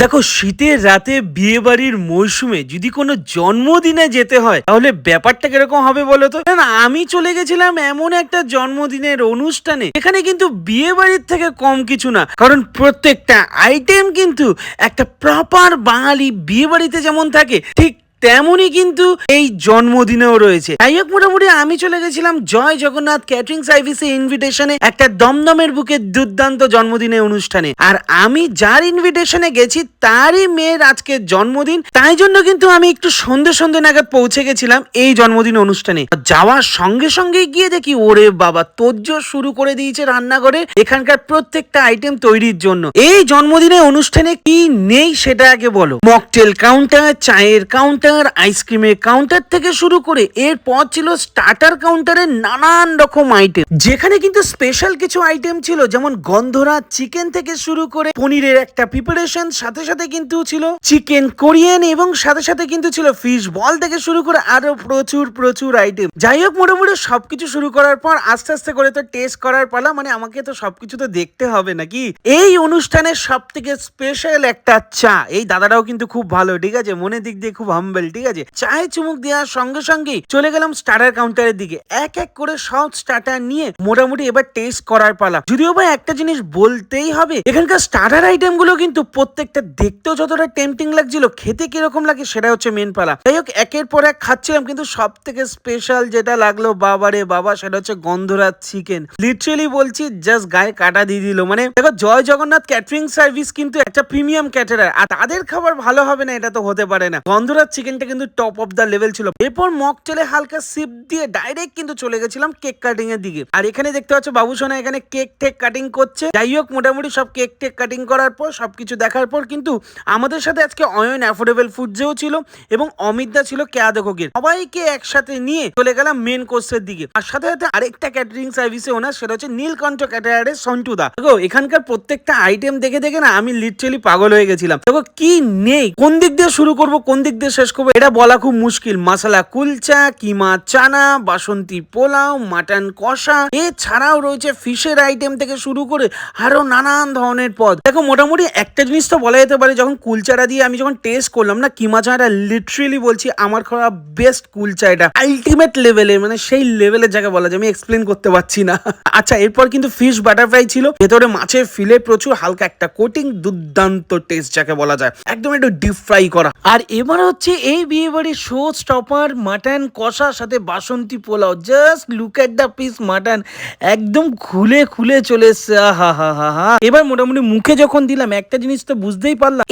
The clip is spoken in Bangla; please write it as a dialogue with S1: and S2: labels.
S1: দেখো, শীতের রাতে বিয়ে বাড়ির মৌসুমে যদি কোনো জন্মদিনে যেতে হয়, তাহলে ব্যাপারটা কীরকম হবে বলতো আমি চলে গেছিলাম এমন একটা জন্মদিনের অনুষ্ঠানে এখানে কিন্তু বিয়ে বাড়ির থেকে কম কিছু না, কারণ প্রত্যেকটা আইটেম কিন্তু একটা প্রপার বাঙালি বিয়ে বাড়িতে যেমন থাকে, ঠিক তেমনই কিন্তু এই জন্মদিনেও রয়েছে। যাই হোক, মোটামুটি আমি চলে গেছিলাম জয় জগন্নাথ ক্যাটারিং সার্ভিসে ইনভিটেশনে একটা দমদমের বুকে দুর্দান্ত জন্মদিনের অনুষ্ঠানে। আর আমি যার ইনভিটেশনে গেছি, তারই মেয়ের আজকে জন্মদিন। তাই জন্য কিন্তু আমি একটু সন্ধে সন্ধে নাগাদ পৌঁছে গেছিলাম এই জন্মদিন অনুষ্ঠানে। যাওয়ার সঙ্গে সঙ্গে গিয়ে দেখি, ওরে বাবা তোজ্জোর শুরু করে দিয়েছে রান্নাঘরে এখানকার প্রত্যেকটা আইটেম তৈরির জন্য। এই জন্মদিনের অনুষ্ঠানে কি নেই সেটা আগে বলো। মকটেল কাউন্টার চায়ের কাউন্টার আইসক্রিমের কাউন্টার থেকে শুরু করে এরপর ছিল স্টার্টার কাউন্টারের নানান রকম আইটেম যেখানে কিন্তু স্পেশাল কিছু আইটেম ছিল, যেমন গন্ধরা চিকেন থেকে শুরু করে পনিরের একটা প্রিপারেশন সাথে সাথে কিন্তু ছিল চিকেন কোরিয়ান, এবং সাথে সাথে কিন্তু ছিল ফিশ বল থেকে শুরু করে আরও প্রচুর প্রচুর আইটেম যাই হোক, মোটামুটি সবকিছু শুরু করার পর আস্তে আস্তে করে তো টেস্ট করার পালা মানে আমাকে তো সবকিছু তো দেখতে হবে নাকি? এই অনুষ্ঠানের সব থেকে স্পেশাল একটা চা। এই দাদাটাও কিন্তু খুব ভালো, ঠিক আছে? মনের দিক দিয়ে খুব হাম্বেল ঠিক আছে? চায়ে চুমুক দেওয়ার সঙ্গে সঙ্গেই চলে গেলাম স্টার্টার কাউন্টারের দিকে। এক এক করে সব স্টার্টার নিয়ে মোটামুটি এবার টেস্ট করার পালা। যদিও বা একটা জিনিস বলতেই হবে, এখানকার স্টার্টার আইটেমগুলো কিন্তু প্রত্যেকটা দেখতেও যতটা টেম্পটিং লাগছিল, খেতে কীরকম লাগে সেটা হচ্ছে মেন পালা। যাই হোক, একের পর এক খাচ্ছিলাম, কিন্তু সব থেকে স্পেশাল যেটা লাগল, বাবারে বাবা, সেটা হচ্ছে গন্ধরাজ চিকেন লিটারেলি বলছি জাস্ট গায়ে কাটা দিয়ে দিল। মানে দেখো, জয় জগন্নাথ ক্যাটারিং সার্ভিস কিন্তু একটা প্রিমিয়াম ক্যাটারার আর তাদের খাবার ভালো হবে না, এটা তো হতে পারে না। গন্ধরাজ চিকেনটা কিন্তু টপ অফ দ্য লেভেল ছিল। এরপর মকটেলে হালকা সিপ দিয়ে ডাইরেক্ট কিন্তু চলে গেছিলাম কেক কাটিং এর দিকে। আর এখানে দেখতে পাচ্ছ বাবু সোনা এখানে কেক টেক কাটিং করছে। যাই হোক, মোটামুটি সব কেক টেক কাটিং করার পর, সবকিছু দেখার পর কিন্তু আমাদের সাথে আজকে অয়ন অ্যাফোর্ডেবল ফুডসেও ছিল এবং অমিতদা ছিল কেয়া দেখোগের সবাইকে একসাথে নিয়ে চলে গেলাম মেন কোর্সের দিকে। আর সাথে সাথে আরেকটা ক্যাটারিং সার্ভিসে ওনার, সেটা হচ্ছে নীলকণ্ঠ ক্যাটারারের সন্টুদা দেখো, এখানকার প্রত্যেকটা আইটেম দেখে দেখে না আমি লিটারালি পাগল হয়ে গেছিলাম। দেখো, কি নেই? কোন দিক দিয়ে শুরু করব, কোন দিক দিয়ে শেষ করব, এটা বলা খুব মুশকিল। মশলা কুলচা, কিমা চানা, বাসন্তী পোলাও, মাটন কষা, এছাড়াও রয়েছে ফিশের আইটেম থেকে শুরু করে আরও নানান ধরনের পদ। দেখো, মোটামুটি একটা জিনিস তো বলা যেতে পারে, যখন কুলচাটা দিয়ে আমি যখন টেস্ট করলাম না, কিমা চাটা লিটারেলি বলছি, আমার খাওয়া বেস্ট কুলচা এটা। আলটিমেট লেভেলে মানে সেই লেভেলের জায়গা বলা যায়, আমি এক্সপ্লেন করতে পারছি না। আচ্ছা এরপর কিন্তু ফিশ বাটারফ্রাই ছিল। ভেতরে মাছের ফিলে প্রচুর, হালকা একটা কোটিং দুর্দান্ত টেস্ট যাকে বলা যায়। একদম একটু ডিপ ফ্রাই করা। আর এবার হচ্ছে এই বিয়ে বাড়ির শো স্টপার মাটন কষার সাথে basanti pulao. Just look at the piece mutton একদম খুলে খুলে চলে এসছে। হা হা হা হা। এবার মোটামুটি মুখে যখন দিলাম, একটা জিনিস তো বুঝতেই পারলাম।